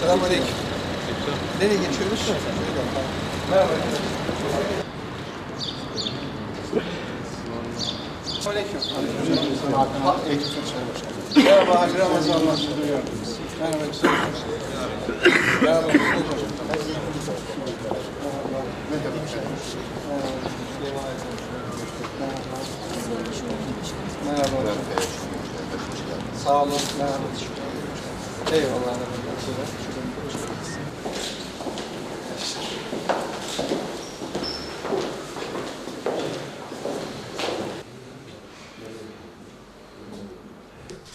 Selamünaleyküm. Nereye geçiyoruz? Merhaba. Aleyküm. Merhaba, hayırlı Ramazanlar. Merhaba, güzel. Merhaba, güzel. Merhaba hocam. Sağ olun. Merhaba. Eyvallah.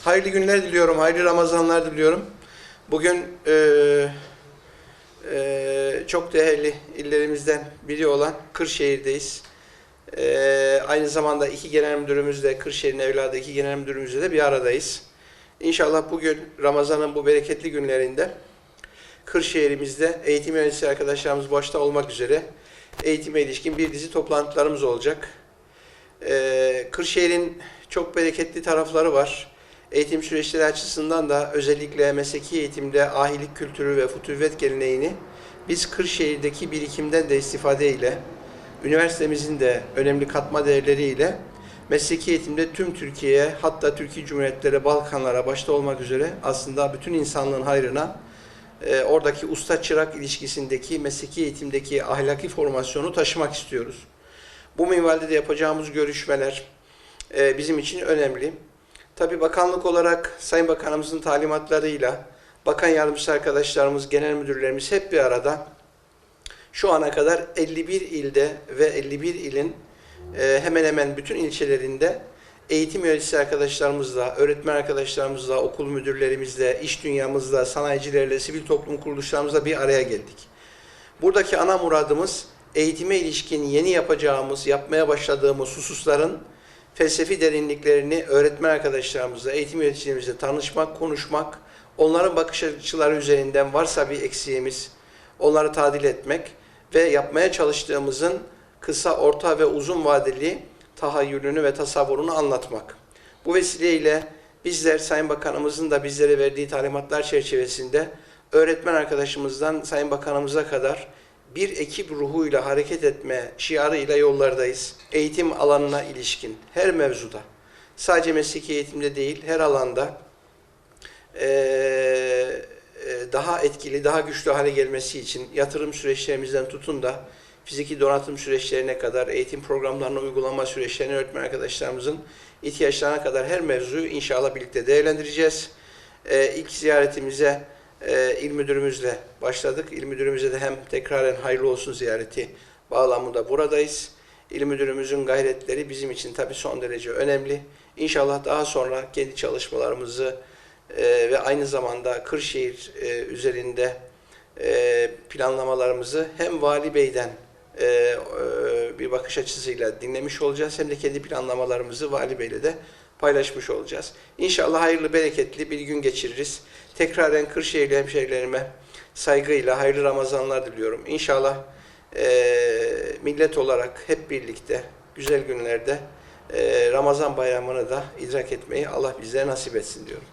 Hayırlı günler diliyorum, hayırlı Ramazanlar diliyorum. Bugün eee eee, çok değerli illerimizden biri olan Kırşehir'deyiz. Eee, aynı zamanda iki genel müdürümüzle, Kırşehir'in evladı iki genel müdürümüzle de bir aradayız. İnşallah bugün Ramazan'ın bu bereketli günlerinde Kırşehir'imizde eğitim yöneticisi arkadaşlarımız başta olmak üzere eğitime ilişkin bir dizi toplantılarımız olacak. Ee, Kırşehir'in çok bereketli tarafları var. Eğitim süreçleri açısından da özellikle mesleki eğitimde ahilik kültürü ve fütüvvet geleneğini biz Kırşehir'deki birikimden de istifade ile üniversitemizin de önemli katma değerleriyle mesleki eğitimde tüm Türkiye'ye hatta Türkiye Cumhuriyetleri, Balkanlara başta olmak üzere aslında bütün insanlığın hayrına e, oradaki usta çırak ilişkisindeki mesleki eğitimdeki ahlaki formasyonu taşımak istiyoruz. Bu minvalde de yapacağımız görüşmeler e, bizim için önemli. Tabii bakanlık olarak Sayın Bakanımızın talimatlarıyla bakan yardımcısı arkadaşlarımız, genel müdürlerimiz hep bir arada şu ana kadar 51 ilde ve 51 ilin e, hemen hemen bütün ilçelerinde eğitim yöneticisi arkadaşlarımızla, öğretmen arkadaşlarımızla, okul müdürlerimizle, iş dünyamızla, sanayicilerle, sivil toplum kuruluşlarımızla bir araya geldik. Buradaki ana muradımız eğitime ilişkin yeni yapacağımız, yapmaya başladığımız hususların felsefi derinliklerini öğretmen arkadaşlarımızla, eğitim yöneticilerimizle tanışmak, konuşmak, onların bakış açıları üzerinden varsa bir eksiğimiz, onları tadil etmek ve yapmaya çalıştığımızın kısa, orta ve uzun vadeli tahayyülünü ve tasavvurunu anlatmak. Bu vesileyle bizler Sayın Bakanımızın da bizlere verdiği talimatlar çerçevesinde öğretmen arkadaşımızdan Sayın Bakanımıza kadar bir ekip ruhuyla hareket etme şiarıyla yollardayız. Eğitim alanına ilişkin her mevzuda, sadece mesleki eğitimde değil her alanda daha etkili, daha güçlü hale gelmesi için yatırım süreçlerimizden tutun da fiziki donatım süreçlerine kadar, eğitim programlarını uygulama süreçlerine öğretmen arkadaşlarımızın ihtiyaçlarına kadar her mevzuyu inşallah birlikte değerlendireceğiz. Ee, ilk ziyaretimize e, il müdürümüzle başladık. İl müdürümüze de hem tekraren hayırlı olsun ziyareti bağlamında buradayız. İl müdürümüzün gayretleri bizim için tabii son derece önemli. İnşallah daha sonra kendi çalışmalarımızı e, ve aynı zamanda Kırşehir e, üzerinde e, planlamalarımızı hem Vali Bey'den e, bir bakış açısıyla dinlemiş olacağız hem de kendi planlamalarımızı Vali Bey'le de paylaşmış olacağız. İnşallah hayırlı, bereketli bir gün geçiririz. Tekraren Kırşehirli hemşehrilerime saygıyla hayırlı Ramazanlar diliyorum. İnşallah e, millet olarak hep birlikte güzel günlerde e, Ramazan bayramını da idrak etmeyi Allah bizlere nasip etsin diyorum.